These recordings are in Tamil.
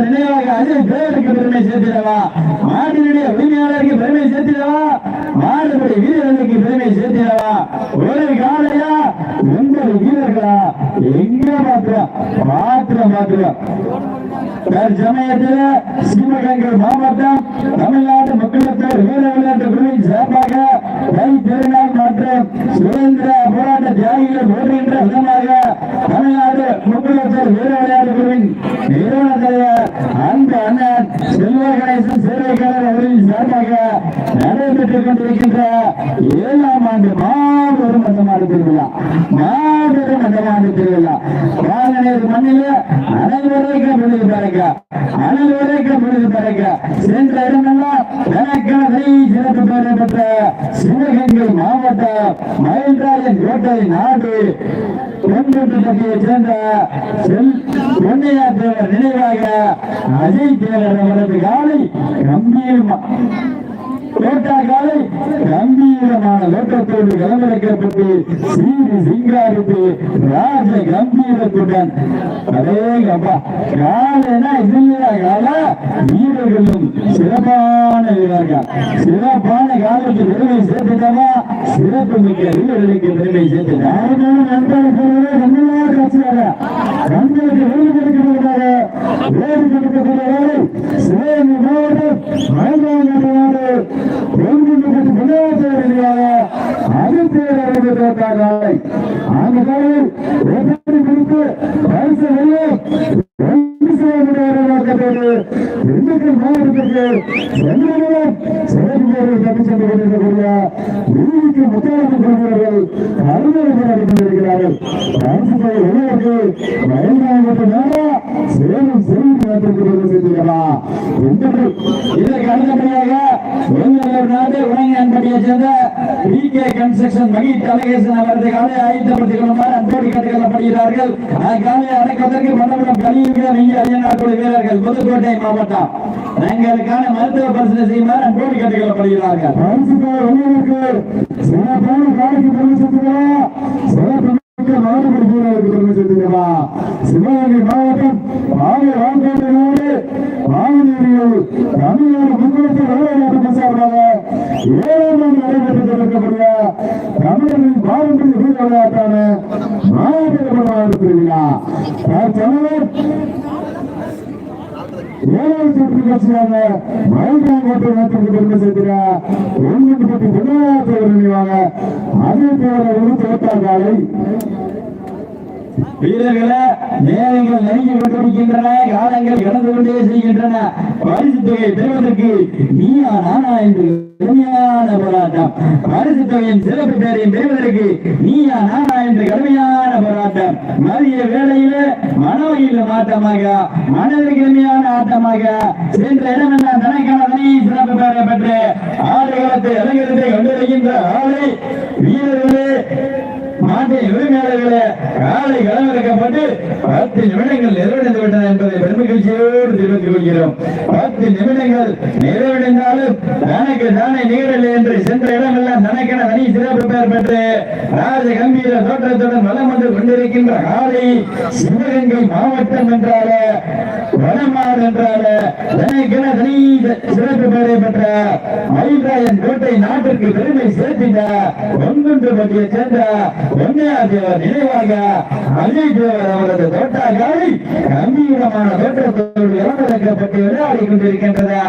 நினைவாக அஜய் தேவருக்கு பெருமை சேர்த்திடவா மாட்டினுடைய உரிமையாளருக்கு பெருமை சேர்த்திடவா மாடுபடி வீரர்களுக்கு பெருமை சேர்த்திடவா ஒரு காலையா ஒன்பது வீரர்களா எங்க மாத்திரம் மாத்திரம் மாத்திரம் தற்சமயத்தில் சிவகங்கை மாவட்டம் தமிழ்நாடு மக்களத்தோர் வீர விளையாட்டு குழுவின் சார்பாக கை திருநாள் மற்றும் சுதந்திர போராட்ட தியாகிகள் போடுகின்ற விதமாக தமிழ்நாடு மக்களத்தோர் வீர விளையாட்டு குழுவின் நிறுவன தலைவர் அன்பு அண்ணன் செல்வ கணேசன் சேவைக்காரர் அவர்களின் சார்பாக நடைபெற்றுக் கொண்டிருக்கின்ற ஏழாம் ஆண்டு மாபெரும் மந்தமான திருவிழா. பொழுது பாருங்க சிறப்பு பெயர் பெற்ற சிவகங்கை மாவட்டம் மயில்ராஜன் கோட்டை நாடு. தொண்டப்பட்டியை சேர்ந்த செல் பொன்னையா தேவர் நினைவாக அஜய் தேவர் அவரது காலை கம்பீரமா தோட்டா கம்பீரமான நோக்கத்தோடு களமிறக்கப்பட்டு சீரி சிங்காரித்து ராஜ கம்பீரத்துடன். அதே அப்பா காலைனா இதுல வீரர்களும் சிறப்பான வீரர்கள். சிறப்பான காலத்து பெருமை சேர்த்துட்டவா சிறப்பு மிக்க வீரர்களுக்கு பெருமை சேர்த்துட்டார்? நண்பர்கள் நம்மளாக கட்சியாக வேறு சிவகங்கை மாவட்டம் அந்த பரிசு வெளியே ஒன்று நோக்கத்தோடு திண்டுக்கல் மாவட்டத்திற்கு சென்னையிலும் சிறப்பு தப்பி சென்று கொண்டிருக்கக்கூடிய நீதிக்கு முத்தாளத்து கொள்கிறவர்கள் அருமையை போராடி கொண்டிருக்கிறார்கள். பரிசு தொகை மயில் நேரா சேலம் நாட்டிற்கு இதற்கு அடுத்தபடியாக வெளிநகர் நாடு சேர்ந்த பி கே கன்ஸ்ட்ரக்ஷன் மகி கலகேசன் அவரது காலை ஆயுதப்படுத்திக் கொள்ளுமாறு அன்போடு கேட்டுக் கொள்ளப்படுகிறார்கள் காலை மண்டபம் கலியுக நெய்ய வீரர்கள் புதுக்கோட்டை மாவட்டம் எங்களுக்கான மருத்துவ பரிசீலனை செய்யுமாறு அன்போடு சிறப்பான காலைக்கு பெருமை சேர்த்துக்கலாம் சிறப்பு மாறுபடி வீரருக்கு பெருமை சேர்த்துக்கலாம் சிவகங்கை மாவட்டம் ஆறு ராம்கோட்டை நாடு ஆவணியில் தமிழ்நாடு முன்னெடுப்பு விளையாட்டு சார்பாக ஏழாம் நடைபெற்று கொண்டிருக்கக்கூடிய தமிழரின் பாரம்பரிய வீர விளையாட்டான மாவட்ட திருவிழா. தற்சமயம் ஏழாவது சுற்று கட்சியாக பெருமை ஒன்று பற்றி விளையாட்டு நினைவாக அதே வீரர்களை நேரங்கள் நெருங்கி கொண்டிருக்கின்றன காலங்கள் கடந்து கொண்டே செய்கின்றன பரிசு தொகையை பெறுவதற்கு நீயா நானா என்று கடுமையான போராட்டம். பரிசு தொகையின் சிறப்பு பெயரையும் பெறுவதற்கு நீயா நானா என்று கடுமையான போராட்டம். மதிய வேளையில மனோயில் மாற்றமாக மனதில் கடுமையான ஆட்டமாக சென்ற இடமெல்லாம் தனக்கான சிறப்பு பெயரை பெற்று ஆடுகளத்தை அலங்கரித்து காலை பத்து நிமிடங்கள் நிறைவடைந்து விட்டன என்பதை பெருமகிழ்ச்சியோடு தெரிவித்துக் கொள்கிறோம். பத்து நிமிடங்கள் நிறைவடைந்தாலும் தனக்கு தானே நிகழவில்லை என்று சென்ற இடமெல்லாம் தனக்கென தனி சிறப்பு பெயர் பெற்று ராஜ கம்பீர தோற்றத்துடன் வளம் வந்து கொண்டிருக்கின்ற காலை சிவகங்கை மாவட்டம் என்றாலே வனமாறு என்றாலே எனக்கென தனி சிறப்பு பெயரை பெற்ற மயில்ராயன் கோட்டை நாட்டிற்கு பெருமை சேர்த்திட்ட ஒன்றுன்று பற்றிய சேர்ந்த பொன்னையார் தேவர் நினைவாக அஜய் தேவர் அவரது தோட்டா காலை கம்பீரமான தோற்றத்தோடு இறந்திருக்கப்பட்டு விளையாடி கொண்டிருக்கின்றதா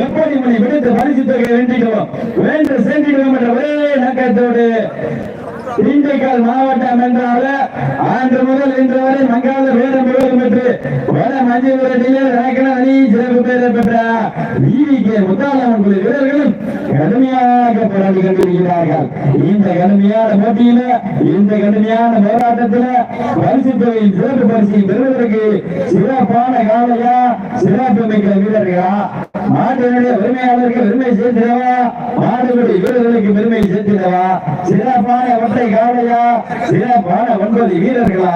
எப்படி மணி விடுத்து பரிசு தொகை வேண்டிக்கிறோம் வென்று சென்றிடுவோம் என்ற ஒரே திண்டுக்கல் மாவட்டம் என்றால ஆண்டு முதல் இன்று வரை மங்காத வேதம் முழுவதும் பெற்று வட மஞ்சள் விரட்டிலே அணி சிறப்பு பெயரை பெற்ற வீதிக்கு முத்தாளம்மன் குழு வீரர்களும் கடுமையாக போராடி கொண்டிருக்கிறார்கள். இந்த கடுமையான போட்டியில இந்த கடுமையான போராட்டத்தில பரிசு தொகையின் சிறப்பு பரிசை பெறுவதற்கு சிறப்பான காலையா சிறப்பு மிக்க வீரர்களா மாட்டினுடைய உரிமையாளருக்கு பெருமை சேர்த்திடவா? மாடுபடி வீரர்களுக்கு பெருமை சேர்த்திடவா? சிறப்பான ஒற்றை காலையா சிறப்பான ஒன்பது வீரர்களா?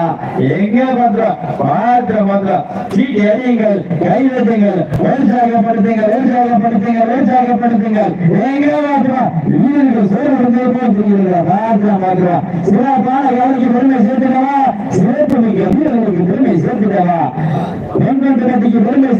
எங்க மாத்திரம் மாத்திரம் மாத்திரம் சீட்டி அடியுங்கள் கைதட்டுங்கள் உற்சாகப்படுத்துங்கள் உற்சாகப்படுத்துங்கள் உற்சாகப்படுத்துங்கள் எங்க மாத்திரம் வீரர்கள் சோறு வந்து போகிறீங்களா மாத்திரம் மாத்திரம் சிறப்பான காலைக்கு பெருமை சேர்த்திடவா? சிறப்பு மிக்க வீரர்களுக்கு பெருமை சேர்த்திடவா? பெண்கள் கட்டிக்கு பெருமை